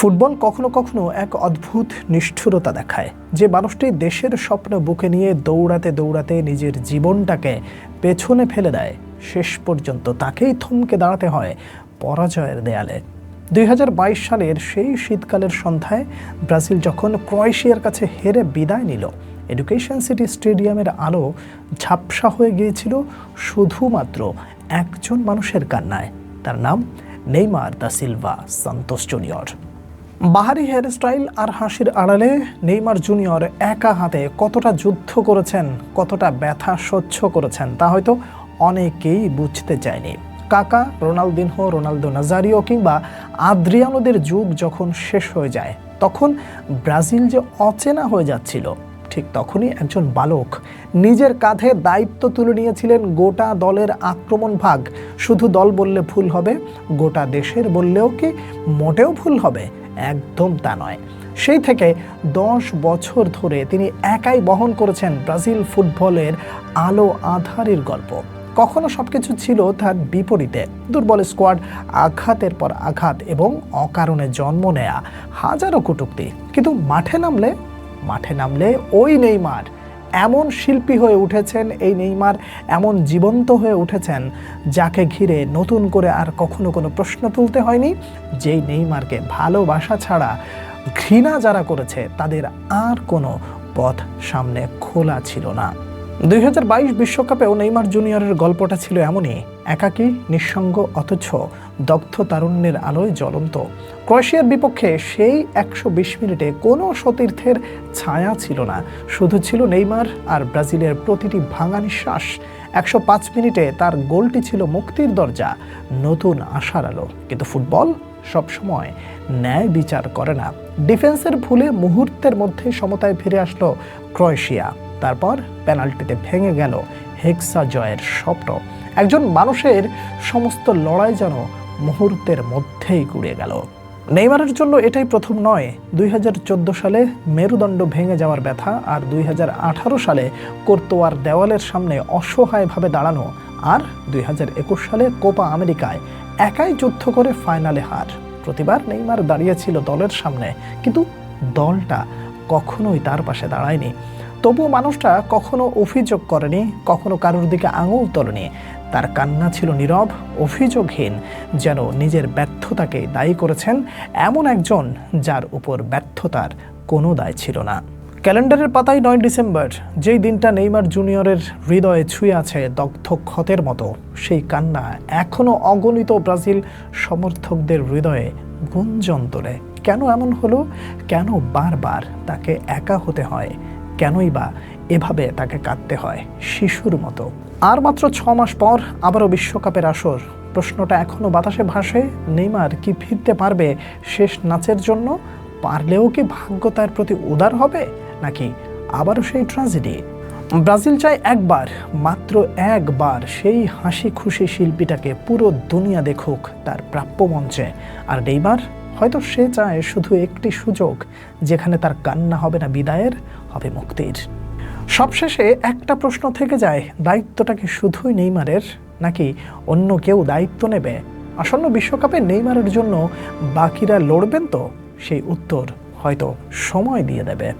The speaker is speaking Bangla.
ফুটবল কখনো কখনো এক অদ্ভুত নিষ্ঠুরতা দেখায়, যে মানুষটি দেশের স্বপ্ন বুকে নিয়ে দৌড়াতে দৌড়াতে নিজের জীবনটাকে পেছনে ফেলে দেয়। শেষ পর্যন্ত তাকেই থমকে দাঁড়াতে হয় পরাজয়ের দেয়ালে। দুই হাজার বাইশ সালের সেই শীতকালের সন্ধ্যায় ব্রাজিল যখন ক্রোয়েশিয়ার কাছে হেরে বিদায় নিল, এডুকেশন সিটি স্টেডিয়ামের আলো ঝাপসা হয়ে গিয়েছিল শুধুমাত্র একজন মানুষের কান্নায়। তার নাম Neymar da Silva Santos Junior. বাহারি হেয়ারস্টাইল আর হাসির আড়ালে নেইমার জুনিয়র একা হাতে কতটা যুদ্ধ করেছেন, কতটা ব্যথা সহ্য করেছেন, তা হয়তো অনেকেই বুঝতে চায়নি। কাকা রোনালদিনহো, রোনালদো নাজারিও কিংবা আদ্রিয়ানোদের যুগ যখন শেষ হয়ে যায়, তখন ব্রাজিল যে অচেনা হয়ে যাচ্ছিল ঠিক তখনই একজন বালক নিজের কাঁধে দায়িত্ব তুলে নিয়েছিলেন গোটা দলের আক্রমণ ভাগ। শুধু দল বললে ভুল হবে, গোটা দেশের বললেও কি মোটেও ভুল হবে? একদম তা নয়। সেই থেকে দশ বছর ধরে তিনি একাই বহন করেছেন ব্রাজিল ফুটবলের আলো আধারের গল্প। কখনো সবকিছু ছিল তার বিপরীতে। দুর্বল স্কোয়াড, আঘাতের পর আঘাত এবং অকারণে জন্ম নেয়া, হাজারো কটুক্তি। কিন্তু মাঠে নামলে মাঠে নামলে ওই নেইমার এমন শিল্পী হয়ে উঠেছেন, এই নেইমার এমন জীবন্ত হয়ে উঠেছেন, যাকে ঘিরে নতুন করে আর কখনো কোনো প্রশ্ন তুলতে হয়নি। যেই নেইমারকে ভালোবাসা ছাড়া ঘৃণা যারা করেছে, তাদের আর কোনো পথ সামনে খোলা ছিল না। দুই বিশ্বকাপেও নেইমার জুনিয়রের গল্পটা ছিল এমনই, একাকী, নিঃসঙ্গ, অথচ দগ্ধ তারুণ্যের আলোয় জ্বলন্ত। ক্রোয়েশিয়ার বিপক্ষে সেই একশো বিশ মিনিটে কোনো সতীর্থের ছায়া ছিল না। শুধু ছিল নেইমার আর ব্রাজিলের প্রতিটি ভাঙা নিঃশ্বাস। একশো পাঁচ মিনিটে তার গোলটি ছিল মুক্তির দরজা, নতুন আশার আলো। কিন্তু ফুটবল সবসময় ন্যায় বিচার করে না। ডিফেন্সের ভুলে মুহূর্তের মধ্যে সমতায় ফিরে আসলো ক্রোয়েশিয়া। তারপর পেনাল্টিতে ভেঙে গেল হেক্সা জয়ের স্বপ্ন। একজন মানুষের সমস্ত লড়াই যেন মুহূর্তের মধ্যেই গুড়িয়ে গেল। নেইমারের জন্য এটাই প্রথম নয়, দুই সালে মেরুদণ্ড ভেঙে যাওয়ার ব্যথা আর দুই হাজার আঠারো সালে কোর্তোয়ার দেওয়ালের সামনে অসহায়ভাবে দাঁড়ানো আর দুই হাজার একুশ সালে কোপা আমেরিকায় একাই যুদ্ধ করে ফাইনালে হার। প্রতিবার নেইমার দাঁড়িয়েছিল দলের সামনে, কিন্তু দলটা কখনোই তার পাশে দাঁড়ায়নি। তবুও মানুষটা কখনো অভিযোগ করেনি, কখনো কারোর দিকে আঙুল তোলেনি। তার কান্না ছিল নীরব, অভিযোগহীন, যেন নিজের ব্যর্থতাকে দায়ী করেছেন এমন একজন যার উপর ব্যর্থতার কোনো দায় ছিল না। ক্যালেন্ডারের পাতায় নয় ডিসেম্বর, যেই দিনটা নেইমার জুনিয়রের হৃদয়ে ছুঁয়ে আছে দগ্ধ ক্ষতের মতো, সেই কান্না এখনও অগণিত ব্রাজিল সমর্থকদের হৃদয়ে গুঞ্জন তোলে। কেন এমন হলো? কেন বারবার তাকে একা হতে হয়? কেনই বা এভাবে তাকে কাঁদতে হয়? শিশুর মতো। আর মাত্র ছ মাস পর আবারও বিশ্বকাপের আসর। প্রশ্নটা এখনও বাতাসে ভাসে। নেইমার কি ফিরতে পারবে শেষ নাচের জন্য? পারলেও কি ভাগ্য তার প্রতি উদার হবে? নাকি আবারও সেই ট্রাজেডি ব্রাজিল চায় একবার, মাত্র একবার সেই হাসি খুশি শিল্পীটাকে পুরো দুনিয়া দেখুক তার প্রাপ্য মঞ্চে। আর নেইমার? হয়তো সে চায় শুধু একটি সুযোগ, যেখানে তার কান্না হবে না, বিদায়ের হবে মুক্তির। সবশেষে একটা প্রশ্ন থেকে যায়, দায়িত্বটা কি শুধুই নেইমারের, নাকি অন্য কেউ দায়িত্ব নেবে? আসন্ন বিশ্বকাপে নেইমারের জন্য বাকিরা লড়বেন তো? সেই উত্তর হয়তো সময় দিয়ে দেবে।